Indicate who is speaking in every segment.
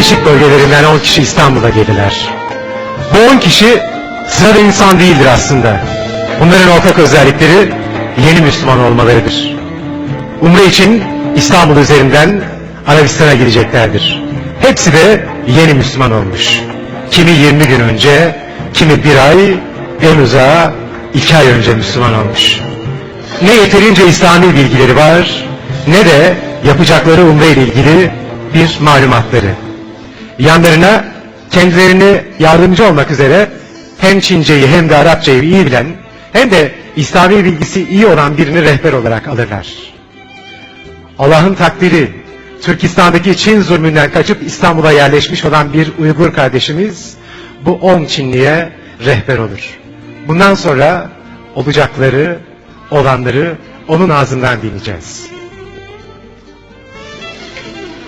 Speaker 1: değişik bölgelerinden 10 kişi İstanbul'a geldiler. Bu 10 kişi sırada insan değildir aslında. Bunların ortak özellikleri yeni Müslüman olmalarıdır. Umre için İstanbul üzerinden Arabistan'a gireceklerdir. Hepsi de yeni Müslüman olmuş. Kimi 20 gün önce, kimi bir ay, en uzağı iki ay önce Müslüman olmuş. Ne yeterince İslami bilgileri var, ne de yapacakları umre ile ilgili bir malumatları. Yanlarına kendilerini yardımcı olmak üzere hem Çinceyi hem de Arapçayı iyi bilen hem de İslami bilgisi iyi olan birini rehber olarak alırlar. Allah'ın takdiri Türkistan'daki Çin zulmünden kaçıp İstanbul'a yerleşmiş olan bir Uygur kardeşimiz bu 10 Çinliye rehber olur. Bundan sonra olacakları, olanları onun ağzından dinleyeceğiz.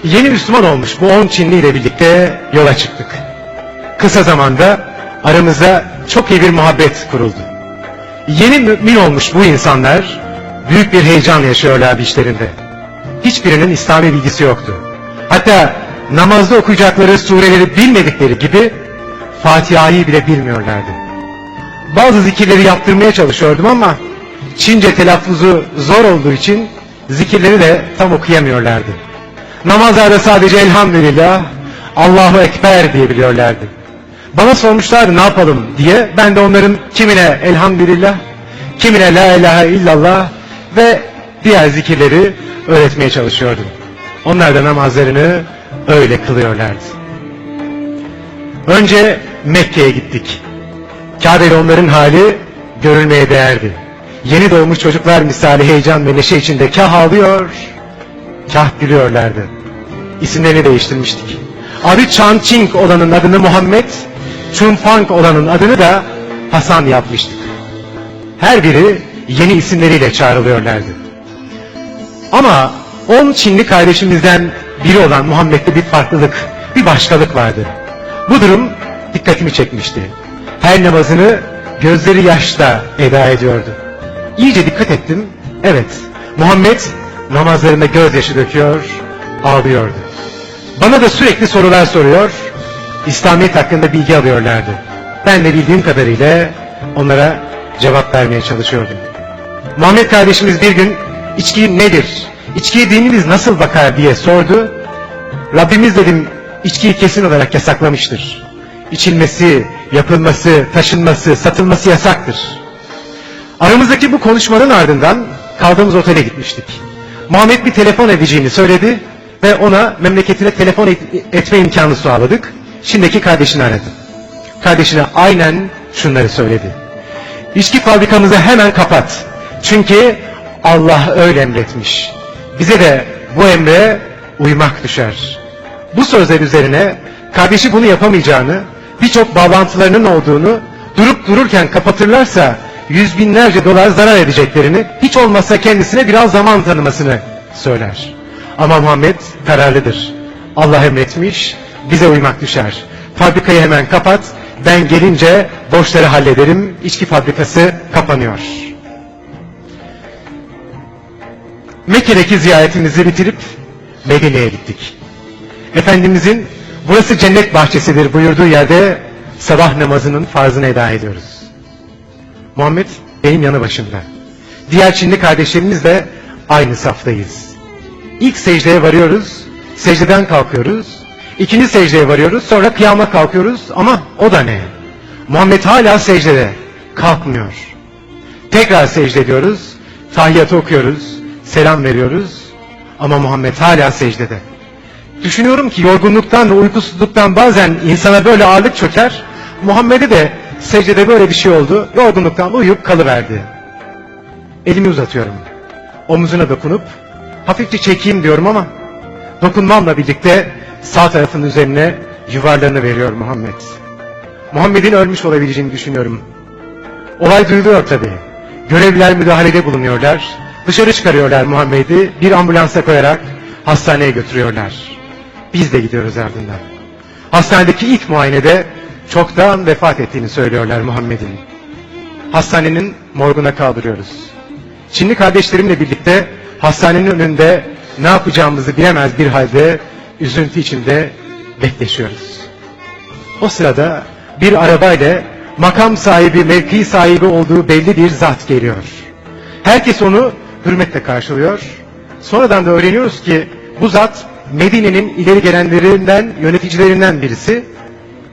Speaker 1: Yeni Müslüman olmuş bu 10 Çinli ile birlikte yola çıktık. Kısa zamanda aramızda çok iyi bir muhabbet kuruldu. Yeni mümin olmuş bu insanlar büyük bir heyecan yaşıyorlardı işlerinde. Hiçbirinin İslami bilgisi yoktu. Hatta namazda okuyacakları sureleri bilmedikleri gibi Fatiha'yı bile bilmiyorlardı. Bazı zikirleri yaptırmaya çalışıyordum ama Çince telaffuzu zor olduğu için zikirleri de tam okuyamıyorlardı. Namazlarda sadece elhamdülillah, Allahu Ekber diyebiliyorlardı. Bana sormuşlar ne yapalım diye ben de onların kimine elhamdülillah, kimine la ilahe illallah ve diğer zikirleri öğretmeye çalışıyordum. Onlar da namazlarını öyle kılıyorlardı. Önce Mekke'ye gittik. Kabe'de onların hali görülmeye değerdi. Yeni doğmuş çocuklar misali heyecan ve neşe içinde kah ağlıyor, kah gülüyorlardı. İsimlerini değiştirmiştik. Adı Chan Ching olanın adını Muhammed, Chun Fang olanın adını da Hasan yapmıştık. Her biri yeni isimleriyle çağrılıyorlardı. Ama 10 Çinli kardeşimizden biri olan Muhammed'de bir farklılık, bir başkalık vardı. Bu durum dikkatimi çekmişti. Her namazını gözleri yaşla eda ediyordu. İyice dikkat ettim. Evet, Muhammed namazlarında gözyaşı döküyor, ağlıyordu. Bana da sürekli sorular soruyor, İslamiyet hakkında bilgi alıyorlardı. Ben de bildiğim kadarıyla onlara cevap vermeye çalışıyordum. Muhammed kardeşimiz bir gün içki nedir, içkiye dinimiz nasıl bakar diye sordu. Rabbimiz dedim içkiyi kesin olarak yasaklamıştır. İçilmesi, yapılması, taşınması, satılması yasaktır. Aramızdaki bu konuşmanın ardından kaldığımız otele gitmiştik. Muhammed bir telefon edeceğini söyledi ve ona memleketine telefon et- etme imkanı sağladık. Şimdiki kardeşini aradı. Kardeşine aynen şunları söyledi. İçki fabrikamızı hemen kapat. Çünkü Allah öyle emretmiş. Bize de bu emre uymak düşer. Bu sözler üzerine kardeşi bunu yapamayacağını, birçok bağlantılarının olduğunu, durup dururken kapatırlarsa yüz binlerce dolar zarar edeceklerini, hiç olmazsa kendisine biraz zaman tanımasını söyler. Ama Muhammed kararlıdır. Allah emretmiş, bize uymak düşer. Fabrikayı hemen kapat, ben gelince borçları hallederim, içki fabrikası kapanıyor. Mekke'deki ziyaretimizi bitirip Medine'ye gittik. Efendimizin burası cennet bahçesidir buyurduğu yerde sabah namazının farzını eda ediyoruz. Muhammed benim yanı başımda. Diğer Çinli kardeşlerimizle aynı saftayız. İlk secdeye varıyoruz, secdeden kalkıyoruz. İkinci secdeye varıyoruz, sonra kıyama kalkıyoruz ama o da ne? Muhammed hala secdede, kalkmıyor. Tekrar secde ediyoruz, tahiyyatı okuyoruz, selam veriyoruz ama Muhammed hala secdede. Düşünüyorum ki yorgunluktan ve uykusuzluktan bazen insana böyle ağırlık çöker. Muhammed'e de secdede böyle bir şey oldu. Yorgunluktan uyuyup kalıverdi. Elimi uzatıyorum. Omuzuna dokunup hafifçe çekeyim diyorum ama dokunmamla birlikte sağ tarafın üzerine yuvarlarını veriyor Muhammed. Muhammed'in ölmüş olabileceğini düşünüyorum. Olay duyuluyor tabi. Görevliler müdahalede bulunuyorlar. Dışarı çıkarıyorlar Muhammed'i. Bir ambulansa koyarak hastaneye götürüyorlar. Biz de gidiyoruz ardından. Hastanedeki ilk muayenede çoktan vefat ettiğini söylüyorlar Muhammed'in. Hastanenin morguna kaldırıyoruz. Çinli kardeşlerimle birlikte hastanenin önünde ne yapacağımızı bilemez bir halde üzüntü içinde bekleşiyoruz. O sırada bir arabayla makam sahibi, mevki sahibi olduğu belli bir zat geliyor. Herkes onu hürmetle karşılıyor. Sonradan da öğreniyoruz ki bu zat Medine'nin ileri gelenlerinden, yöneticilerinden birisi.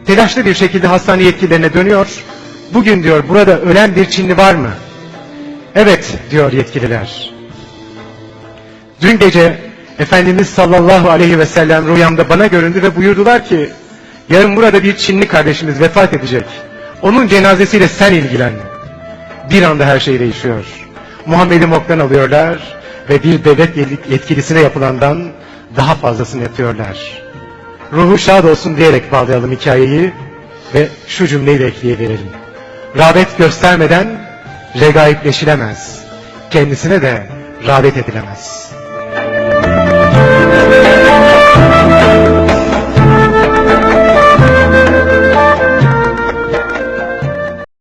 Speaker 1: Telaşlı bir şekilde hastane yetkililerine dönüyor. Bugün diyor burada ölen bir Çinli var mı? Evet diyor yetkililer. Dün gece Efendimiz sallallahu aleyhi ve sellem rüyamda bana göründü ve buyurdular ki yarın burada bir Çinli kardeşimiz vefat edecek. Onun cenazesiyle sen ilgilen. Bir anda her şey değişiyor. Muhammed'i moktan alıyorlar ve bir devlet yetkilisine yapılandan daha fazlasını yapıyorlar. Ruhu şad olsun diyerek bağlayalım hikayeyi ve şu cümleyi de ekleyiverelim. Rağbet göstermeden regaipleşilemez. Kendisine de rağbet edilemez.